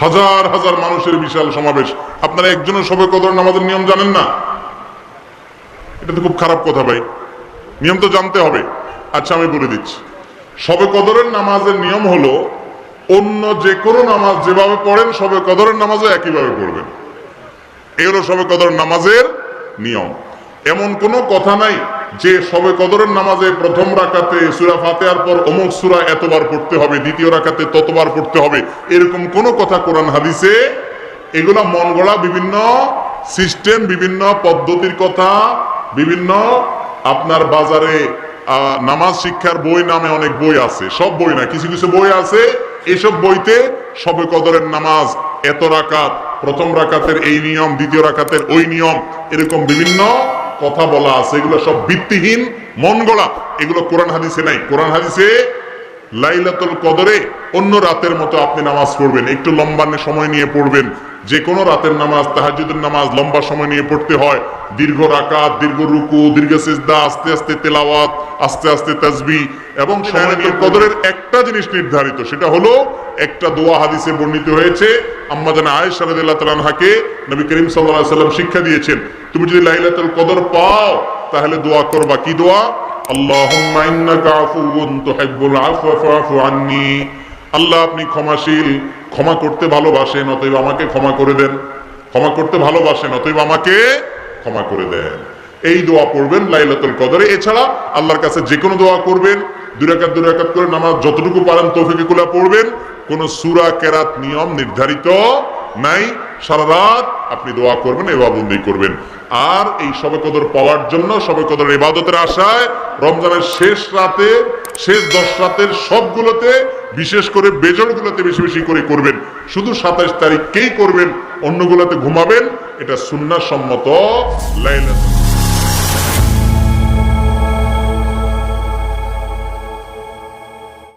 হাজার হাজার মানুষের বিশাল সমাবেশ। আপনারা একজনের সবে কদর নামাজের নিয়ম জানেন না? এটা তো খুব খারাপ কথা ভাই। নিয়ম তো জানতে হবে। আচ্ছা আমি বলে দিচ্ছি। সবে কদরের নামাজের নিয়ম হলো, অন্য যে কোনো নামাজ যেভাবে পড়েন, সবে কদরের নামাজও একইভাবে পড়বেন। এই হলো সবে কদর নামাজের নিয়ম। এমন কোনো কথা নাই। যে সবে কদরের নামাজে প্রথম রাকাতে সুরা ফাতেহার পর অমুক সুরা এতবার পড়তে হবে, দ্বিতীয় রাকাতে ততবার পড়তে হবে, এরকম কোনো কথা কোরআন হাদিসে? এগুলা মন গড়া বিভিন্ন সিস্টেম, বিভিন্ন পদ্ধতির কথা, বিভিন্ন আপনার বাজারে নামাজ শিক্ষার বই নামে অনেক বই আছে, সব বই না, কিছু কিছু বই আছে, এসব বইতে সবে কদরের নামাজ, এত রাকাত, প্রথম রাকাতের এই নিয়ম, দ্বিতীয় রাকাতের ওই নিয়ম, এরকম বিভিন্ন কথা বলা আছে এগুলো সব ভিত্তিহীন মন গড়া। এগুলো কোরআন হাদিসে নাই। কোরআন হাদিসে লাইলাতুল কদরে অন্য রাতের মতো আপনি নামাজ পড়বেন। একটু লম্বা সময় নিয়ে পড়বেন। যে কোনো রাতের নামাজ তাহাজুদের নামাজ লম্বা সময় নিয়ে পড়তে হয়। দীর্ঘ রাকাত, দীর্ঘ রুকু, দীর্ঘ সিজদা, আস্তে আস্তে তেলাওয়াত, আস্তে আস্তে তাসবি এবং লাইলাতুল কদরের একটা জিনিস নির্ধারিত, সেটা হলো একটা দোয়া হাদিসে বর্ণিত হয়েছে। আম্মা জানা আয়েশা রাদিয়াল্লাহু তাআলা আনহাকে নবী করিম সাল্লাল্লাহু আলাইহি সাল্লাম শিক্ষা দিয়েছেন, তুমি যদি লাইলাতুল কদর পাও, তাহলে দোয়া করবা। কি দোয়া? আল্লাহুম্মা ইন্নাকা আফুউন তুহিব্বুল আফওয়া ফাআফু আন্নি। আল্লাহ, আপনি ক্ষমাশীল, ক্ষমা করতে ভালোবাসেন, অতএব আমাকে ক্ষমা করে দেন। ক্ষমা করতে ভালোবাসেন, অতএব আমাকে ক্ষমা করে দেন। এই দোয়া পড়বেন লাইলাতুল কদরে। এছাড়া আল্লাহর কাছে যে কোনো দোয়া করবেন, দুরাকাত দুরাকাত করে নামাজ যতটুকু পারেন তৌফিকে গুলা পড়বেন। কোন সূরা, কেরাত, নিয়ম নির্ধারিত নাই। সারা রাত আপনি দোয়া করবেন, এবাবন্দি করবেন। আর এই সবে কদর পাওয়ার জন্য সবে কদর ইবাদতের আশায় রমজানের শেষ রাতে, শেষ দশ রাতের সবগুলোতে, বিশেষ করে বেজরগুলোতে বেশি বেশি করে করবেন। শুধু সাতাইশ তারিখকেই করবেন, অন্যগুলোতে ঘুমাবেন, এটা সুন্নাসম্মত সম্মত লাইলাতুল